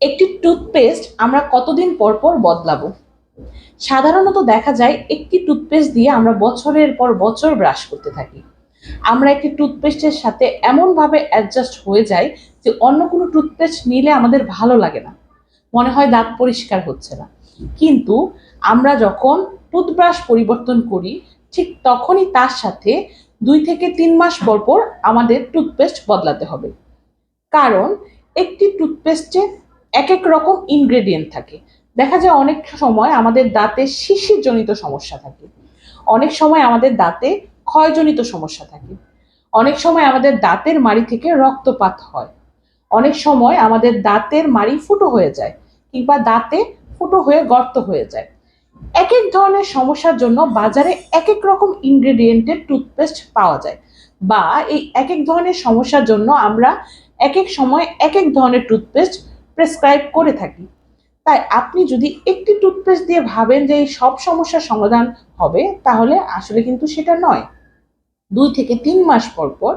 একটি টুথপেস্ট আমরা কতদিন পর পর বদলাবো? সাধারণত দেখা যায় একটি টুথপেস্ট দিয়ে আমরা বছরের পর বছর ব্রাশ করতে থাকি। আমরা একটি টুথপেস্টের সাথে এমনভাবে অ্যাডজাস্ট হয়ে যাই যে অন্য কোনো টুথপেস্ট নিলে আমাদের ভালো লাগে না। মনে হয় দাঁত পরিষ্কার হচ্ছে না। কিন্তু আমরা যখন টুথব্রাশ পরিবর্তন করি, ঠিক তখনই তার সাথে দুই থেকে তিন মাস পর পর আমাদের টুথপেস্ট বদলাতে হবে। কারণ একটি টুথপেস্টে এক এক রকম ইনগ্রেডিয়েন্ট থাকে। দেখা যায় অনেক সময় আমাদের দাঁতে শিশিরজনিত সমস্যা থাকে। অনেক সময় আমাদের দাঁতে ক্ষয়জনিত সমস্যা থাকে। অনেক সময় আমাদের দাঁতের মাড়ি থেকে রক্তপাত হয়। অনেক সময় আমাদের দাঁতের মাড়ি ফুটো হয়ে যায় কিংবা দাঁতে ফুটো হয়ে গর্ত হয়ে যায়। এক এক ধরনের সমস্যার জন্য বাজারে এক এক রকম ইনগ্রেডিয়েন্টের টুথপেস্ট পাওয়া যায় বা এই এক এক ধরনের সমস্যার জন্য আমরা এক এক সময় এক এক ধরনের টুথপেস্ট প্রেসক্রাইব করে থাকি। তাই আপনি যদি একটি টুথপেস্ট দিয়ে ভাবেন যে এই সব সমস্যার সমাধান হবে, তাহলে আসলে কিন্তু সেটা নয়। দুই থেকে তিন মাস পর পর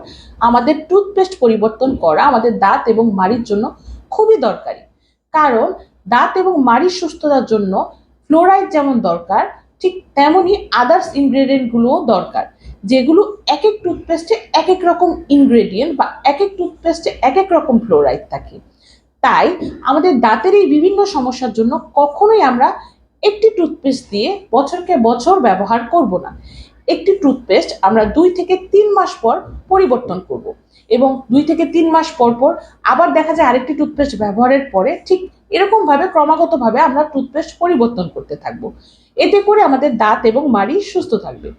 আমাদের টুথপেস্ট পরিবর্তন করা আমাদের দাঁত এবং মাড়ির জন্য খুবই দরকারি। কারণ দাঁত এবং মাড়ির সুস্থতার জন্য ফ্লোরাইড যেমন দরকার, ঠিক তেমনই আদার্স ইনগ্রেডিয়েন্টগুলোও দরকার। যেগুলো এক এক টুথপেস্টে এক এক রকম ইনগ্রেডিয়েন্ট বা এক এক টুথপেস্টে এক এক রকম ফ্লোরাইড থাকে। তাই আমাদের দাঁতের এই বিভিন্ন সমস্যার জন্য কখনোই আমরা একটি টুথপেস্ট দিয়ে বছরকে বছর ব্যবহার করব না। একটি টুথপেস্ট আমরা দুই থেকে তিন মাস পর পরিবর্তন করব এবং দুই থেকে তিন মাস পর পর আবার দেখা যায় আরেকটি টুথপেস্ট ব্যবহারের পরে ঠিক এরকমভাবে ক্রমাগতভাবে আমরা টুথপেস্ট পরিবর্তন করতে থাকব। এতে করে আমাদের দাঁত এবং মাড়ি সুস্থ থাকবে।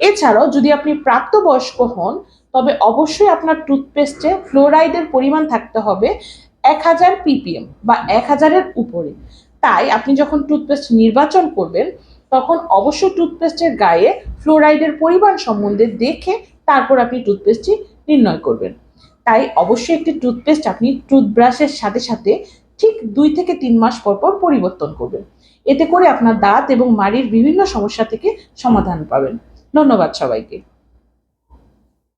এছাড়াও যদি আপনি প্রাপ্তবয়স্ক হন, তবে অবশ্যই আপনার টুথপেস্টে ফ্লোরাইডের পরিমাণ থাকতে হবে। এক হাজার পিপিএম বা এক হাজারের উপরে। তাই আপনি যখন টুথপেস্ট নির্বাচন করবেন, তখন অবশ্যই টুথপেস্টের গায়ে ফ্লোরাইডের পরিমাণ সম্বন্ধে দেখে তারপর আপনি টুথপেস্টটি নির্ণয় করবেন। তাই অবশ্যই একটি টুথপেস্ট আপনি টুথব্রাশের সাথে সাথে ঠিক দুই থেকে তিন মাস পর পর পরিবর্তন করবেন। এতে করে আপনার দাঁত এবং মাড়ির বিভিন্ন সমস্যা থেকে সমাধান পাবেন। ধন্যবাদ সবাইকে।